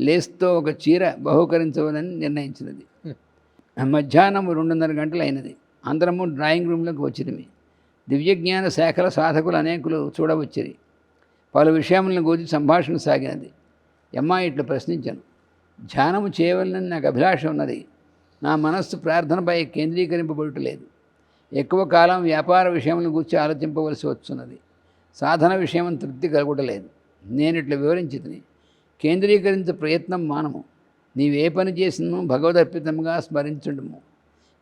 లేస్తో ఒక చీర బహుకరించవలని నిర్ణయించినది. మధ్యాహ్నం రెండున్నర గంటలు అయినది. అందరము డ్రాయింగ్ రూమ్లోకి వచ్చినవి. దివ్యజ్ఞాన శాఖల సాధకులు అనేకులు చూడవచ్చిరి పలు విషయములను గూర్చి సంభాషణ సాగినది. అమ్మాయి ఇట్లు ప్రశ్నించాను. ధ్యానము చేయవలనని నాకు అభిలాష ఉన్నది. నా మనస్సు ప్రార్థనపై కేంద్రీకరింపబడటలేదు. ఎక్కువ కాలం వ్యాపార విషయములను గూర్చి ఆలోచింపవలసి వస్తున్నది సాధన విషయం తృప్తి కలగటలేదు. నేను ఇట్లా వివరించింది కేంద్రీకరించే ప్రయత్నం మానము. నీవే పని చేసినను భగవదర్పితంగా స్మరించడము.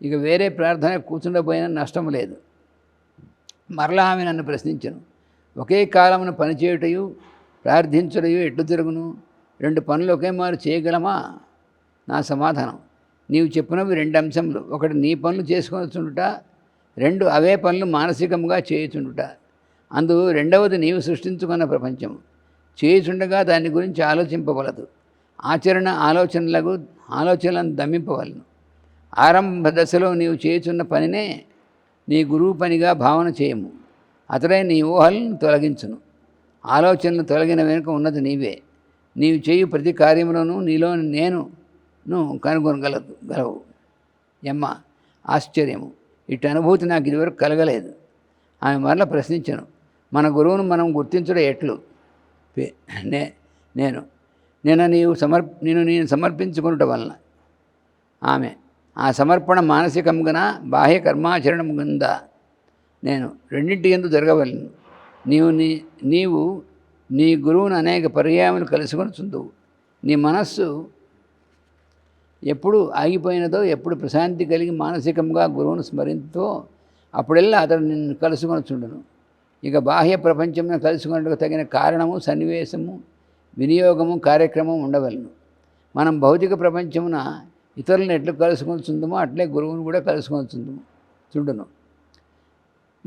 ఇక వేరే ప్రార్థన కూర్చుండబోయినా నష్టం లేదు. మరలా ఆమె నన్ను ప్రశ్నించను. ఒకే కాలమున పనిచేయుటయు ప్రార్థించుటయు ఎట్లు తిరుగును రెండు పనులు ఒకే మారు చేయగలమా? నా సమాధానం. నీవు చెప్పినవి రెండు అంశములు. ఒకటి నీ పనులు చేసుకొనిచుండుట రెండు అవే పనులు మానసికంగా చేయుచుండుట. అందు రెండవది నీవు సృష్టించుకున్న ప్రపంచం చేయుచుండగా దాని గురించి ఆలోచింపవలదు. ఆచరణ ఆలోచనలకు ఆలోచనలను దమ్మింపవలను ఆరంభ దశలో నీవు చేయుచున్న పనినే నీ గురువు పనిగా భావన చేయము. అతడే నీ ఊహలను తొలగించును. ఆలోచనలు తొలగిన వెనుక ఉన్నది నీవే. నీవు చేయు ప్రతి కార్యంలోనూ నీలో నేనును కనుగొనగలదు గలవు. ఎమ్మ ఆశ్చర్యము. ఇటు అనుభూతి నాకు ఇదివరకు కలగలేదు. ఆమె మరల ప్రశ్నించను. మన గురువును మనం గుర్తించడం ఎట్లు? నే నేను నేను నీవు సమర్ నేను నేను సమర్పించుకునుట వలన ఆమె ఆ సమర్పణ మానసికంగా బాహ్య కర్మాచరణం కింద నేను రెండింటి ఎందు జరగవలను. నీవు నీ నీవు నీ గురువును అనేక పర్యాయములు కలుసుకొనుచుందువు. నీ మనస్సు ఎప్పుడు ఆగిపోయినదో ఎప్పుడు ప్రశాంతి కలిగి మానసికంగా గురువును స్మరించుతో అప్పుడెల్లా అతడు నిన్ను కలుసుకొనుచుండును. ఇక బాహ్య ప్రపంచంలో కలుసుకున్నట్టుకు తగిన కారణము సన్నివేశము వినియోగము కార్యక్రమం ఉండవలను. మనం భౌతిక ప్రపంచమున ఇతరులను ఎట్లు కలుసుకొనిచుందమో అట్లే గురువును కూడా కలుసుకొనిచుందము చూడును.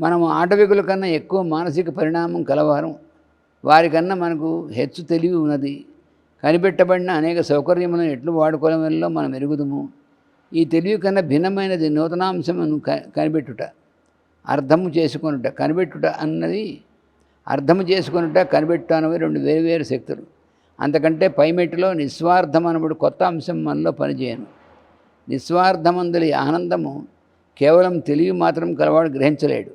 మనము ఆటవికుల కన్నా ఎక్కువ మానసిక పరిణామం కలవారం. వారికన్నా మనకు హెచ్చు తెలివి ఉన్నది. కనిపెట్టబడిన అనేక సౌకర్యములను ఎట్లు వాడుకోవడంలో మనం ఎరుగుదము. ఈ తెలివి కన్నా భిన్నమైనది నూతనాంశమును క కనిపెట్టుట. అర్థము చేసుకొనుట కనిపెట్టుట అన్నది అర్థము చేసుకొనుట కనిపెట్టుట అన్నవి రెండు వేరువేరు శక్తులు. అంతకంటే పైమెట్టులో నిస్వార్థం అనబడు కొత్త అంశం మనలో పనిచేయను. నిస్వార్థమందులి ఆనందము కేవలం తెలివి మాత్రం కలవాడు గ్రహించలేడు.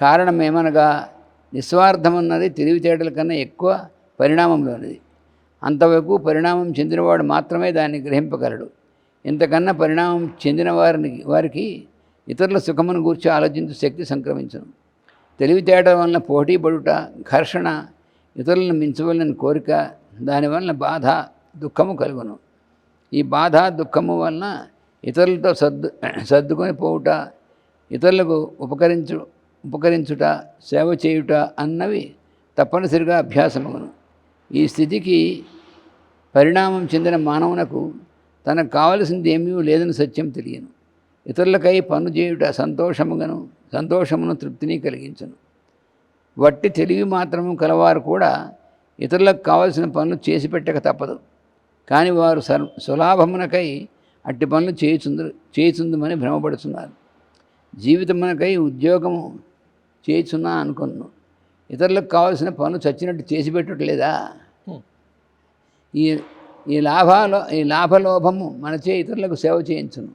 కారణం ఏమనగా నిస్వార్థం అన్నది తెలివితేటల కన్నా ఎక్కువ పరిణామంలోనిది. అంతవరకు పరిణామం చెందినవాడు మాత్రమే దాన్ని గ్రహింపగలడు. ఇంతకన్నా పరిణామం చెందిన వారిని వారికి ఇతరుల సుఖమును గూర్చి ఆలోచించు శక్తి సంక్రమించను. తెలివితేటల వలన పోటీ పడుట ఘర్షణ ఇతరులను మించవలని కోరిక దానివలన బాధ దుఃఖము కలుగును. ఈ బాధ దుఃఖము వలన ఇతరులతో సర్దు సర్దుకొని పోవుట ఇతరులకు ఉపకరించు ఉపకరించుట సేవ చేయుట అన్నవి తప్పనిసరిగా అభ్యాసమగును. ఈ స్థితికి పరిణామం చెందిన మానవునకు తనకు కావలసింది ఏమీ లేదని సత్యం తెలియను. ఇతరులకై పను చేయుట సంతోషముగను సంతోషమును తృప్తిని కలిగించను. వట్టి తెలివి మాత్రము కలవారు కూడా ఇతరులకు కావలసిన పనులు చేసి పెట్టక తప్పదు. కానీ వారు సర్ సులాభమునకై అట్టి పనులు చేయుచుందు చేయుచుందమని భ్రమపడుతున్నారు జీవితమునకై ఉద్యోగము చేయుచున్నా అనుకున్నాను ఇతరులకు కావలసిన పనులు చచ్చినట్టు చేసి పెట్టట్లేదా? ఈ ఈ లాభాలో ఈ లాభలోభము మనచే ఇతరులకు సేవ చేయించును.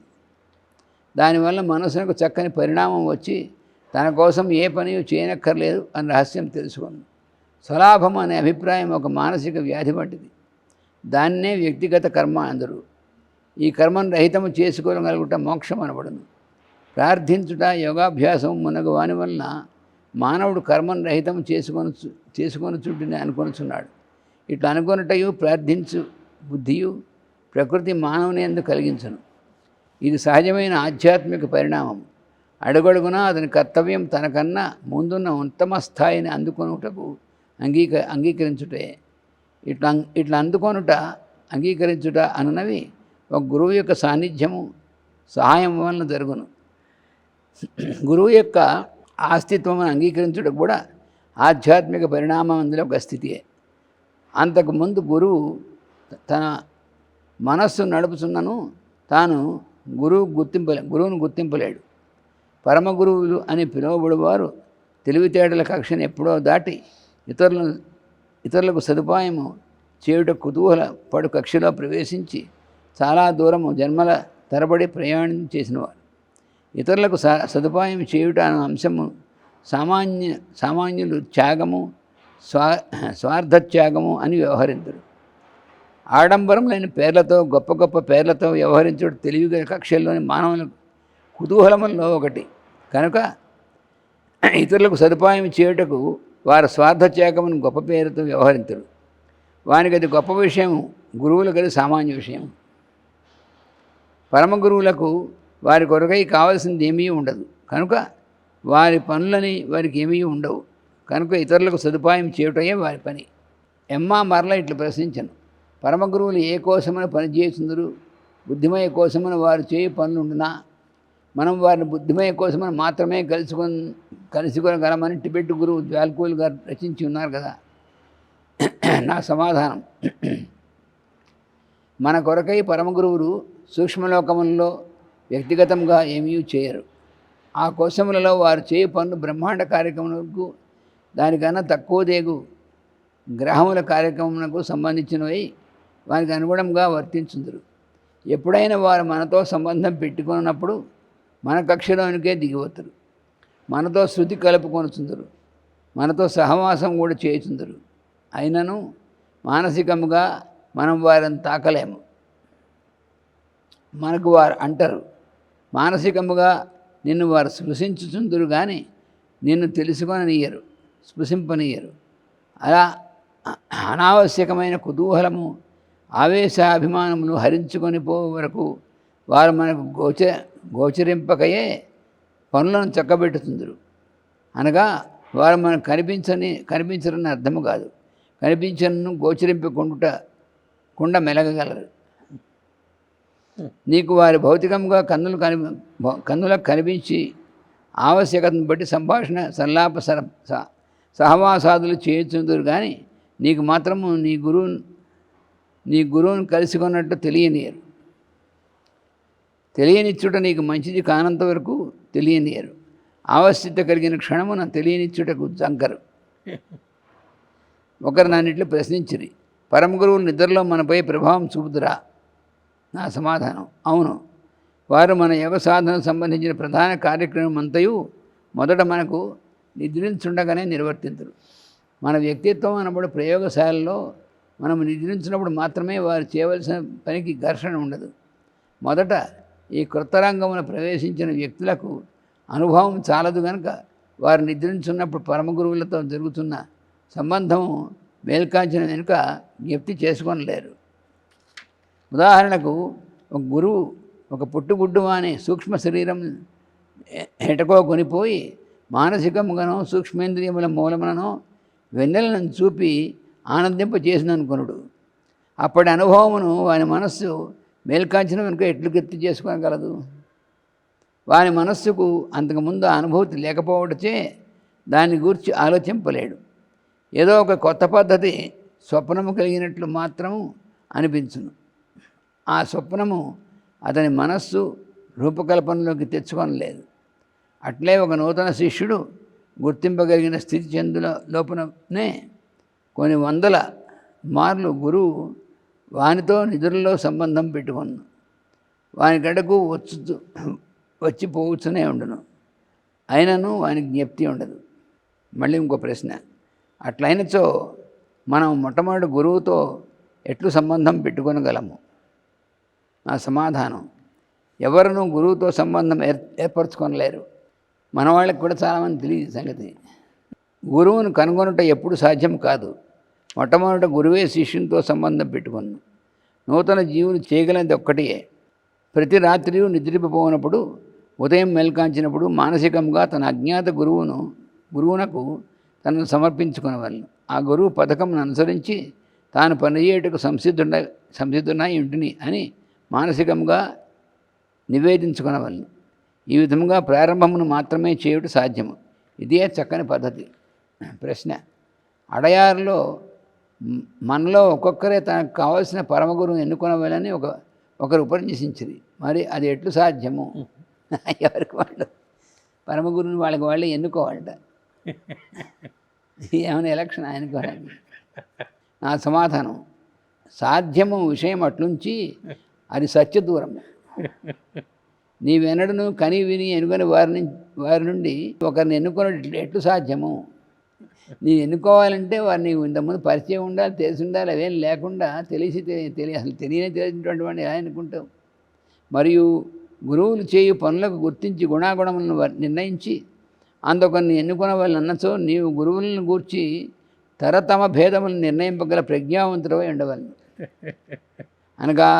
దానివల్ల మనసునకు చక్కని పరిణామం వచ్చి తన కోసం ఏ పని చేయనక్కర్లేదు అని రహస్యం తెలుసుకుంది. స్వలాభం అనే అభిప్రాయం ఒక మానసిక వ్యాధి వంటిది. దాన్నే వ్యక్తిగత కర్మ అందరు. ఈ కర్మను రహితము చేసుకోగలుగుట మోక్షం అనబడును. ప్రార్థించుట యోగాభ్యాసం మునగు వాని వలన మానవుడు కర్మను రహితం చేసుకొని చేసుకొని చుట్టూనే అనుకొనుచున్నాడు. ఇట్లా అనుకొనుటయు ప్రార్థించు బుద్ధియు ప్రకృతి మానవుని ఎందుకు కలిగించను. ఇది సహజమైన ఆధ్యాత్మిక పరిణామం. అడుగడుగున అతని కర్తవ్యం తనకన్నా ముందున్న ఉత్తమ స్థాయిని అందుకొనుటకు అంగీక అంగీకరించుటే ఇట్లా ఇట్లా అందుకొనుట అంగీకరించుట అనునవి ఒక గురువు యొక్క సాన్నిధ్యము సహాయం వలన జరుగును. గురువు యొక్క ఆస్తిత్వం అంగీకరించుట కూడా ఆధ్యాత్మిక పరిణామం అందులో ఒక స్థితియే. అంతకుముందు గురువు తన మనస్సు నడుపుతున్నను తాను గురువు గుర్తింపలే గురువును గుర్తింపలేడు. పరమ గురువులు అని పిలువబడేవారు తెలివితేటల కక్షను ఎప్పుడో దాటి ఇతరులను ఇతరులకు సదుపాయము చేయుట కుతూహల పడు కక్షలో ప్రవేశించి చాలా దూరము జన్మల తరబడి ప్రయాణం చేసినవారు ఇతరులకు స సదుపాయం చేయుట అనే అంశము సామాన్య సామాన్యులు త్యాగము స్వా స్వార్థ త్యాగము అని వ్యవహరించరు ఆడంబరం లేని పేర్లతో గొప్ప గొప్ప పేర్లతో వ్యవహరించడం తెలివి కక్షల్లోని మానవుల కుతూహలములో ఒకటి. కనుక ఇతరులకు సదుపాయం చేయుటకు వారి స్వార్థ త్యాగమును గొప్ప పేరుతో వ్యవహరించరు వానికి అది గొప్ప విషయం గురువులకు అది సామాన్య విషయం. పరమ గురువులకు వారి కొరకై కావాల్సింది ఏమీ ఉండదు. కనుక వారి పనులని వారికి ఏమీ ఉండవు. కనుక ఇతరులకు సదుపాయం చేయటమే వారి పని. ఎమ్మా మరల ఇట్లు ప్రశ్నించను. పరమ గురువులు ఏ కోసమని పని చేస్తుందరు బుద్ధిమయ కోసమని వారు చేయి పనులుండునా? మనం వారిని బుద్ధిమయ కోసమని మాత్రమే కలుసుకొని కలుసుకోగలమని టిబెట్ గురువు జాల్కూల్ గారు రచించి ఉన్నారు కదా. నా సమాధానం. మన కొరకై పరమగురువులు సూక్ష్మలోకములలో వ్యక్తిగతంగా ఏమీ చేయరు. ఆ కోశములలో వారు చేయ పనులు బ్రహ్మాండ కార్యక్రమాలకు దానికన్నా తక్కువ దేగు గ్రహముల కార్యక్రమములకు సంబంధించినవి వారికి అనుగుణంగా వర్తించుందరు. ఎప్పుడైనా వారు మనతో సంబంధం పెట్టుకున్నప్పుడు మన కక్షలోనికే దిగివతురు మనతో శృతి కలుపుకొనుచుందరు. మనతో సహవాసం కూడా చేయుచుందరు. అయినను మానసికముగా మనం వారిని తాకలేము. మనకు వారు అంటారు. మానసికముగా నిన్ను వారు స్పృశించుచుందరు కానీ నిన్ను తెలుసుకొననీయరు స్పృశింపనీయరు. అలా అనావశ్యకమైన కుతూహలము ఆవేశాభిమానమును హరించుకొని పో వరకు వారు మనకు గోచ గోచరింపకయే పనులను చక్కబెట్టుతుందరు. అనగా వారు మనకు కనిపించని కనిపించరని అర్థము కాదు. కనిపించను గోచరింపకుండుట కుండ మెలగగలరు. నీకు వారి భౌతికంగా కన్నులు కని కన్నులకు కనిపించి ఆవశ్యకతను బట్టి సంభాషణ సల్లాప సర సహవాసాదులు చేయుచుందురు కానీ నీకు మాత్రము నీ గురువు నీ గురువుని కలుసుకున్నట్టు తెలియనియరు తెలియనిచ్చుట నీకు మంచిది కానంత వరకు తెలియనియరు ఆవశ్యత కలిగిన క్షణమున తెలియనిచ్చుటకు జంకరు. ఒకరు నన్నిట్లు ప్రశ్నించిరి. పరమ గురువు నిద్రలో మనపై ప్రభావం చూపుదురా? నా సమాధానం. అవును. వారు మన యోగ సాధనకు సంబంధించిన ప్రధాన కార్యక్రమం అంతయు మొదట మనకు నిద్రించుండగానే నిర్వర్తించరు మన వ్యక్తిత్వం అన్నప్పుడు ప్రయోగశాలలో మనం నిద్రించినప్పుడు మాత్రమే వారు చేయవలసిన పనికి ఘర్షణ ఉండదు. మొదట ఈ క్రొత్త రంగమున ప్రవేశించిన వ్యక్తులకు అనుభవం చాలదు కనుక వారు నిద్రించున్నప్పుడు పరమ గురువులతో జరుగుతున్న సంబంధం మేల్కాంచిన వెనుక జ్ఞప్తి చేసుకోనలేరు. ఉదాహరణకు ఒక గురువు ఒక పుట్టుగుడ్డు అనే సూక్ష్మ శరీరం ఎటకో కొనిపోయి మానసికముగానో సూక్ష్మేంద్రియముల మూలమునో వెన్నెలను చూపి ఆనందింప చేసిననుకొనుడు అప్పటి అనుభవమును వాని మనస్సు మేల్కాంచిన వెనుక ఎట్లు గుర్తు చేసుకోగలదు? వాని మనస్సుకు అంతకుముందు అనుభూతి లేకపోవటచే దాన్ని గూర్చి ఆలోచింపలేడు. ఏదో ఒక కొత్త పద్ధతి స్వప్నము కలిగినట్లు మాత్రము అనిపించును. ఆ స్వప్నము అతని మనస్సు రూపకల్పనలోకి తెచ్చుకొనలేదు. అట్లే ఒక నూతన శిష్యుడు గుర్తింపగలిగిన స్థితి చెందుల లోపలనే కొన్ని వందల మార్లు గురువు వానితో నిధులలో సంబంధం పెట్టుకున్నాను వాని గడకు వచ్చు వచ్చి పోవచ్చునే ఉండును. అయినను వానికి జ్ఞప్తి ఉండదు. మళ్ళీ ఇంకో ప్రశ్న. అట్లయినచో మనం మొట్టమొదటి గురువుతో ఎట్లు సంబంధం పెట్టుకొనగలము? నా సమాధానం. ఎవరును గురువుతో సంబంధం ఏర్ ఏర్పరచుకొనలేరు. మన వాళ్ళకి కూడా చాలామంది తెలియదు సంగతి. గురువును కనుగొనుట ఎప్పుడు సాధ్యం కాదు. మొట్టమొదట గురువే శిష్యునితో సంబంధం పెట్టుకును నూతన జీవులు చేయగలిగినది ఒక్కటే. ప్రతి రాత్రి నిద్రిపోనప్పుడు ఉదయం మెల్కాంచినప్పుడు మానసికంగా తన అజ్ఞాత గురువును గురువునకు తనను సమర్పించుకునేవాళ్ళు. ఆ గురువు పథకంను అనుసరించి తాను పనిచేయటకు సంసిద్ధుండ సంసిద్ధున్నాయి ఇంటిని అని మానసికంగా నివేదించుకునేవాళ్ళు. ఈ విధంగా ప్రారంభమును మాత్రమే చేయుట సాధ్యము. ఇదే చక్కని పద్ధతి. ప్రశ్న. అడయారులో మనలో ఒక్కొక్కరే తనకు కావలసిన పరమగురువు ఎన్నుకొనవాలని ఒక ఒకరు ఉపన్యసించింది మరి అది ఎట్లు సాధ్యము? ఎవరికి వాళ్ళు? పరమగురుని వాళ్ళకి వాళ్ళే ఎన్నుకోవాలట. ఏమైనా ఎలక్షన్ ఆయనకోవాలి నా సమాధానం. సాధ్యము విషయం అట్లుంచి అది సత్య దూరం. నీవెన్నడను కని విని ఎనుకొని వారి వారి నుండి ఒకరిని ఎన్నుకొని ఎట్లు సాధ్యము? నీ ఎన్నుకోవాలంటే వారిని ఇంతకుముందు పరిచయం ఉండాలి తెలిసి ఉండాలి అవేం లేకుండా తెలిసి తెలియ అసలు తెలియని తెలిసినటువంటి వాడిని ఎలా అనుకుంటావు మరియు గురువులు చేయు పనులకు గుర్తించి గుణాగుణములను నిర్ణయించి అందుకొన్ని ఎన్నుకున్న వాళ్ళు అన్నచో నీవు గురువులను గూర్చి తరతమ భేదములను నిర్ణయింపగల ప్రజ్ఞావంతుడవై ఉండవాలి అనగా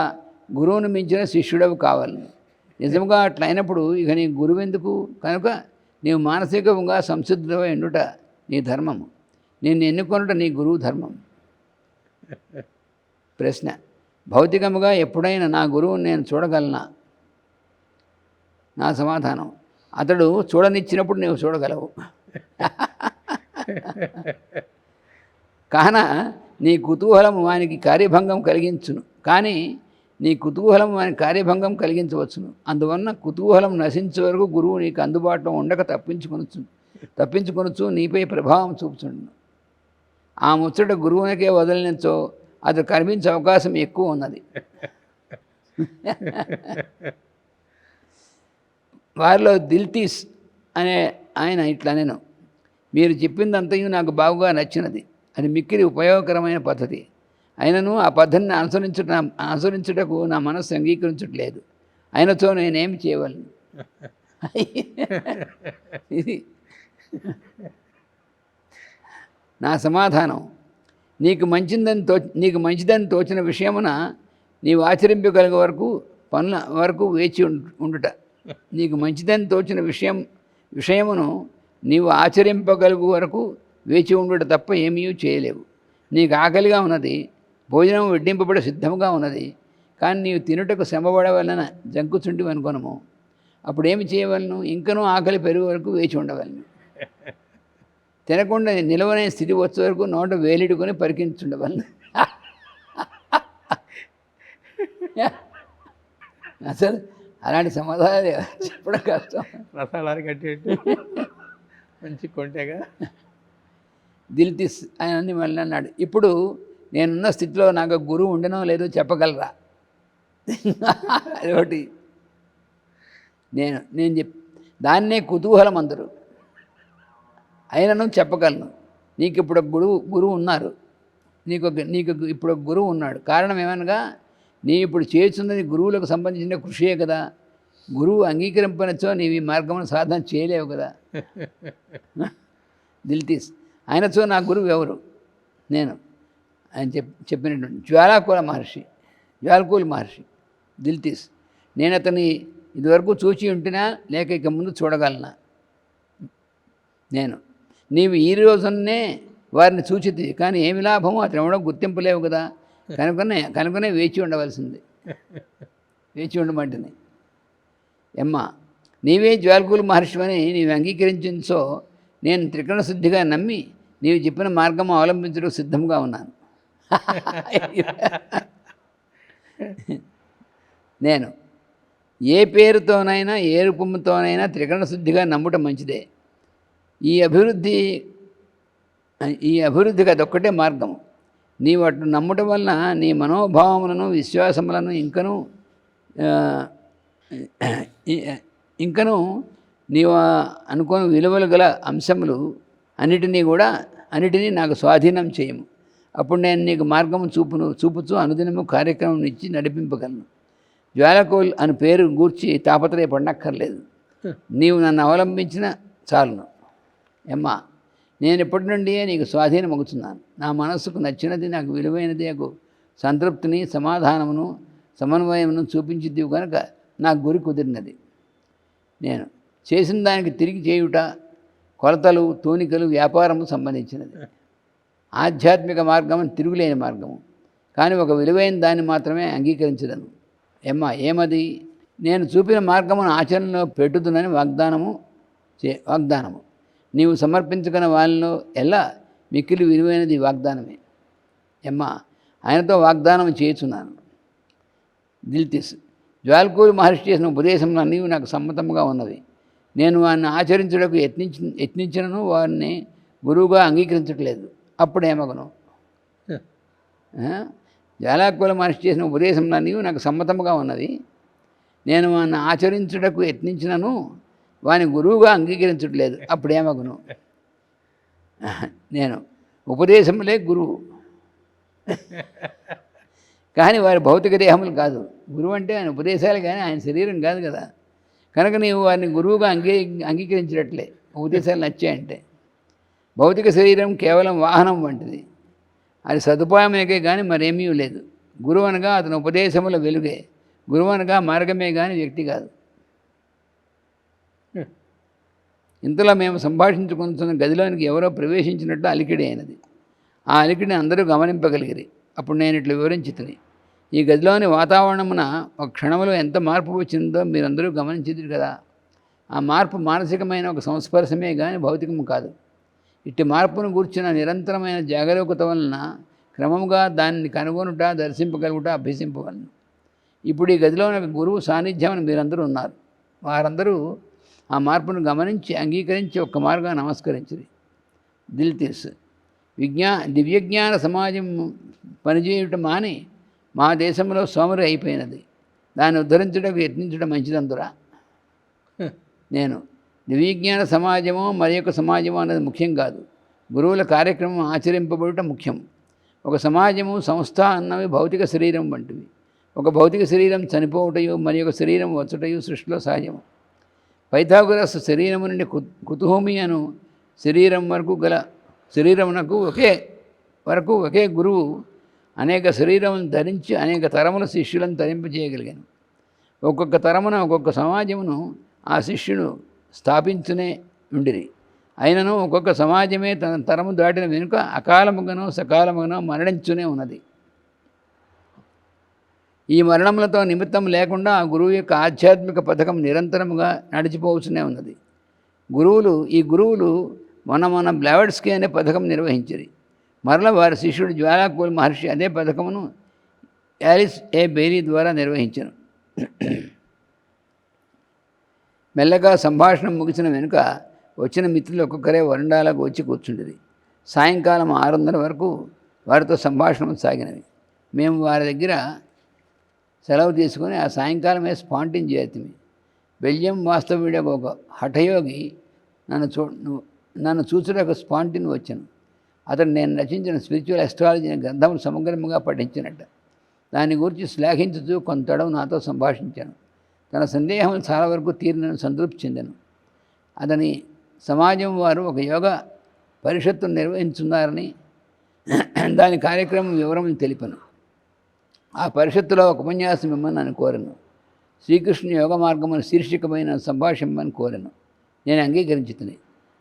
గురువును మించిన శిష్యుడవు కావాలి నిజముగా అట్లయినప్పుడు ఇక నీ గురువు ఎందుకు కనుక నీవు మానసికంగా సంసిద్ధమై ఉండుట నీ ధర్మము. నిన్ను ఎన్నుకొనుట నీ గురువు ధర్మం. ప్రశ్న. భౌతికముగా ఎప్పుడైనా నా గురువుని నేను చూడగలనా? నా సమాధానం. అతడు చూడనిచ్చినప్పుడు నీవు చూడగలవు. కాన నీ కుతూహలము వానికి కార్యభంగం కలిగించును. కానీ నీ కుతూహలం వాని కార్యభంగం కలిగించవచ్చును. అందువలన కుతూహలం నశించే వరకు గురువు నీకు అందుబాటులో ఉండక తప్పించుకొనొచ్చు తప్పించుకొనొచ్చు నీపై ప్రభావం చూపుచుండును. ఆ ముచ్చట గురువునికే వదిలినచో అది కనిపించే అవకాశం ఎక్కువ ఉన్నది. వారిలో దిల్తీస్ అనే ఆయన ఇట్లా నేను మీరు చెప్పిందంతయు నాకు బాగుగా నచ్చినది. అది మిక్కిరి ఉపయోగకరమైన పద్ధతి. అయినను ఆ పద్ధతిని అనుసరించుట అనుసరించుటకు నా మనస్సు అంగీకరించట్లేదు. అయినతో నేనేమి చేయవలను? ఇది నా సమాధానం. నీకు మంచిదని తో నీకు మంచిదని తోచిన విషయమున నీవు ఆచరింపగలిగే వరకు పనుల వరకు వేచి ఉండుట. నీకు మంచిదని తోచిన విషయం విషయమును నీవు ఆచరింపగలుగు వరకు వేచి ఉండుట తప్ప ఏమీ చేయలేవు. నీకు ఆకలిగా ఉన్నది భోజనం వడ్డింపబడి సిద్ధంగా ఉన్నది కానీ నీవు తినుటకు శ్రమపడవలన జంకుచుండి అనుకోనము అప్పుడేమి చేయవలను? ఇంకనూ ఆకలి పెరుగు వరకు వేచి ఉండవలను. తినకుండా నిలవనే స్థితి వచ్చే వరకు నోట వేలిడుకొని పరికించుండవలను అసలు అలాంటి సమాధానాలు చెప్పడం కష్టం. రసాలాలు కట్టేట్టు మంచి కొంటేగా. దిల్తిస్ ఆయన అన్ని మళ్ళీ అన్నాడు. ఇప్పుడు నేనున్న స్థితిలో నాకు గురువు ఉండనో లేదో చెప్పగలరా? అదొకటి నేను నేను చెప్ దాన్నే కుతూహలం అందరు అయినను చెప్పగలను. నీకు ఇప్పుడు గురువు గురువు ఉన్నారు. నీకు నీకు ఇప్పుడు గురువు ఉన్నాడు. కారణం ఏమనగా నీ ఇప్పుడు చేస్తున్నది గురువులకు సంబంధించిన కృషియే కదా. గురువు అంగీకరింపనచ్చో నీవు ఈ మార్గమును సాధన చేయలేవు కదా. దిల్తీస్ ఆయనతో నా గురువు ఎవరు? నేను. ఆయన చెప్ చెప్పినటువంటి జ్వాలాకుల మహర్షి జ్వాలకూల మహర్షి. దిల్తీస్ నేను అతని ఇదివరకు చూచి ఉంటున్నా లేక ఇక ముందు చూడగలనా? నేను. నీవు ఈ రోజునే వారిని సూచితి. కానీ ఏమి లాభము? అతను గుర్తింపు గుర్తింపలేవు కదా. కనుకనే కనుకనే వేచి ఉండవలసింది. వేచి ఉండమంటుంది. ఎమ్మ నీవే జ్వాలకులు మహర్షివని నీవు అంగీకరించో నేను త్రికరణ శుద్ధిగా నమ్మి నీవు చెప్పిన మార్గం అవలంబించడం సిద్ధంగా ఉన్నాను. నేను ఏ పేరుతోనైనా ఏ రూపంతోనైనా త్రికరణ శుద్ధిగా నమ్ముట మంచిదే. ఈ అభివృద్ధి ఈ అభివృద్ధికి అదొక్కటే మార్గం. నీవు అటు నమ్మటం వలన నీ మనోభావములను విశ్వాసములను ఇంకను ఇంకను నీవు అనుకోని విలువలు గల అంశములు అన్నిటినీ కూడా అన్నిటినీ నాకు స్వాధీనం చేయము. అప్పుడు నేను నీకు మార్గము చూపును చూపుచూ అనుదినము కార్యక్రమం ఇచ్చి నడిపింపగలను. జ్వాలకోల్ అని పేరు గూర్చి తాపత్రయపడనక్కర్లేదు. నీవు నన్ను అవలంబించిన చాలును. ఎమ్మా నేను ఎప్పటి నుండి నీకు స్వాధీనం అవుతున్నాను? నా మనస్సుకు నచ్చినది నాకు విలువైనది నాకు సంతృప్తిని సమాధానమును సమన్వయమును చూపించింది కనుక నాకు గురి కుదిరినది. నేను చేసిన దానికి తిరిగి చేయుట కొలతలు తూనికలు వ్యాపారము సంబంధించినది. ఆధ్యాత్మిక మార్గం తిరుగులేని మార్గము. కానీ ఒక విలువైన దాన్ని మాత్రమే అంగీకరించదను. ఎమ్మ ఏమది? నేను చూపిన మార్గమును ఆచరణలో పెట్టుదునని వాగ్దానము చే వాగ్దానము. నీవు సమర్పించుకున్న వాళ్ళలో ఎలా మిక్కిలి విలువైనది వాగ్దానమే. ఎమ్మ ఆయనతో వాగ్దానం చేయుచున్నాను. దిల్తిస్ జ్వాల్కూరి మహర్షి చేసిన ఉపదేశంలో నీవు నాకు సమ్మతంగా ఉన్నవి. నేను వారిని ఆచరించుటకు యత్నించి యత్నించినను వారిని గురువుగా అంగీకరించట్లేదు. అప్పుడేమగను జ్వాలాకుల మహర్షి చేసిన ఉపదేశంలో నీవు నాకు సమ్మతముగా ఉన్నది నేను వారిని ఆచరించుటకు యత్నించినను వాని గురువుగా అంగీకరించట్లేదు. అప్పుడేమగును? నేను ఉపదేశములే గురువు. కానీ వారి భౌతిక దేహములు కాదు. గురువు అంటే ఆయన ఉపదేశాలు కానీ ఆయన శరీరం కాదు కదా. కనుక నీవు వారిని గురువుగా అంగీ అంగీకరించినట్లే. ఉపదేశాలు నచ్చాయంటే భౌతిక శరీరం కేవలం వాహనం వంటిది. అది సదుపాయమేకే కానీ మరేమీ లేదు. గురువు అనగా అతని ఉపదేశముల వెలుగే. గురువు అనగా మార్గమే కానీ వ్యక్తి కాదు. ఇంతలో మేము సంభాషించుకుంటున్న గదిలోనికి ఎవరో ప్రవేశించినట్టు అలికిడి అయినది. ఆ అలికిడిని అందరూ గమనింపగలిగిరి. అప్పుడు నేను ఇట్లా వివరించుతుని ఈ గదిలోని వాతావరణమున ఒక క్షణంలో ఎంత మార్పు వచ్చిందో మీరందరూ గమనించింది కదా. ఆ మార్పు మానసికమైన ఒక సంస్పర్శమే కానీ భౌతికము కాదు. ఇట్టి మార్పును కూర్చున్న నిరంతరమైన జాగరూకత వలన క్రమముగా దానిని కనుగొనుట దర్శింపగలుగుట అభ్యసింపగలను ఇప్పుడు ఈ గదిలో ఒక గురువు సాన్నిధ్యం మీరందరూ ఉన్నారు. వారందరూ ఆ మార్పును గమనించి అంగీకరించి ఒక్క మార్గా నమస్కరించింది దిల్ తీర్సు విజ్ఞా దివ్యజ్ఞాన సమాజం పనిచేయటం మాని మా దేశంలో సోమరి అయిపోయినది. దాన్ని ఉద్ధరించడానికి యత్నించడం మంచిదందురా. నేను దివ్యజ్ఞాన సమాజమో మరి యొక్క సమాజమో అనేది ముఖ్యం కాదు. గురువుల కార్యక్రమం ఆచరింపబడటం ముఖ్యం. ఒక సమాజము సంస్థ అన్నవి భౌతిక శరీరం వంటివి. ఒక భౌతిక శరీరం చనిపోవటయు మరి ఒక శరీరం వచ్చటయు సృష్టిలో సహజము. పైథాగురస్ శరీరము నుండి కు- కుతుహోమి అను శరీరం వరకు గల శరీరమునకు ఒకే వరకు ఒకే గురువు అనేక శరీరములను ధరించి అనేక తరముల శిష్యులను ధరింపజేయగలిగాను ఒక్కొక్క తరమున ఒక్కొక్క సమాజమును ఆ శిష్యుడు స్థాపించునే ఉండిరి. అయినను ఒక్కొక్క సమాజమే తన తరము దాటిన వెనుక అకాలముగానో సకాలముగానో మరణించునే ఉన్నది. ఈ మరణములతో నిమిత్తం లేకుండా ఆ గురువు యొక్క ఆధ్యాత్మిక పథకం నిరంతరముగా నడిచిపోవచ్చునే ఉన్నది. గురువులు ఈ గురువులు మన మన బ్లావెడ్స్కి అనే పథకం నిర్వహించింది మరల వారి శిష్యుడు జ్వాలాకూల్ మహర్షి అదే పథకమును యాలిస్ ఏ బెయిలీ ద్వారా నిర్వహించను. మెల్లగా సంభాషణ ముగిసిన వెనుక వచ్చిన మిత్రులు ఒక్కొక్కరే వరండాలకు వచ్చి కూర్చుండేది సాయంకాలం ఆరున్నర వరకు వారితో సంభాషణ సాగినవి. మేము వారి దగ్గర సెలవు తీసుకొని ఆ సాయంకాలమే స్పాంటిన్ చేతిమి బెల్జియం వాస్తవ్యుడు ఒక హఠయోగి నన్ను చూ నన్ను నన్ను చూచుటకు స్పాంటిన్ వచ్చాను. అతను నేను రచించిన స్పిరిచువల్ ఎస్ట్రాలజీ అనే సమగ్రంగా సమగ్రముగా పఠించినట్ట. దాని గురించి శ్లాఘించుతూ కొంతడవు నాతో సంభాషించాను. తన సందేహం చాలా వరకు తీరినను సంతృప్తి చెందాను. అతని సమాజం వారు ఒక యోగ పరిషత్తును నిర్వహించున్నారని దాని కార్యక్రమం వివరం తెలిపాను. ఆ పరిషత్తులో ఒక ఉపన్యాసం ఇమ్మని నన్ను కోరాను. శ్రీకృష్ణ యోగ మార్గమును శీర్షికమైన సంభాషింపని కోరాను. నేను అంగీకరించుతుంది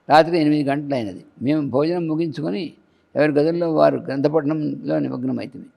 రాత్రి ఎనిమిది గంటలైనది. మేము భోజనం ముగించుకొని ఎవరి గదుల్లో వారు గ్రంథపట్నంలో నిమగ్నమైతుంది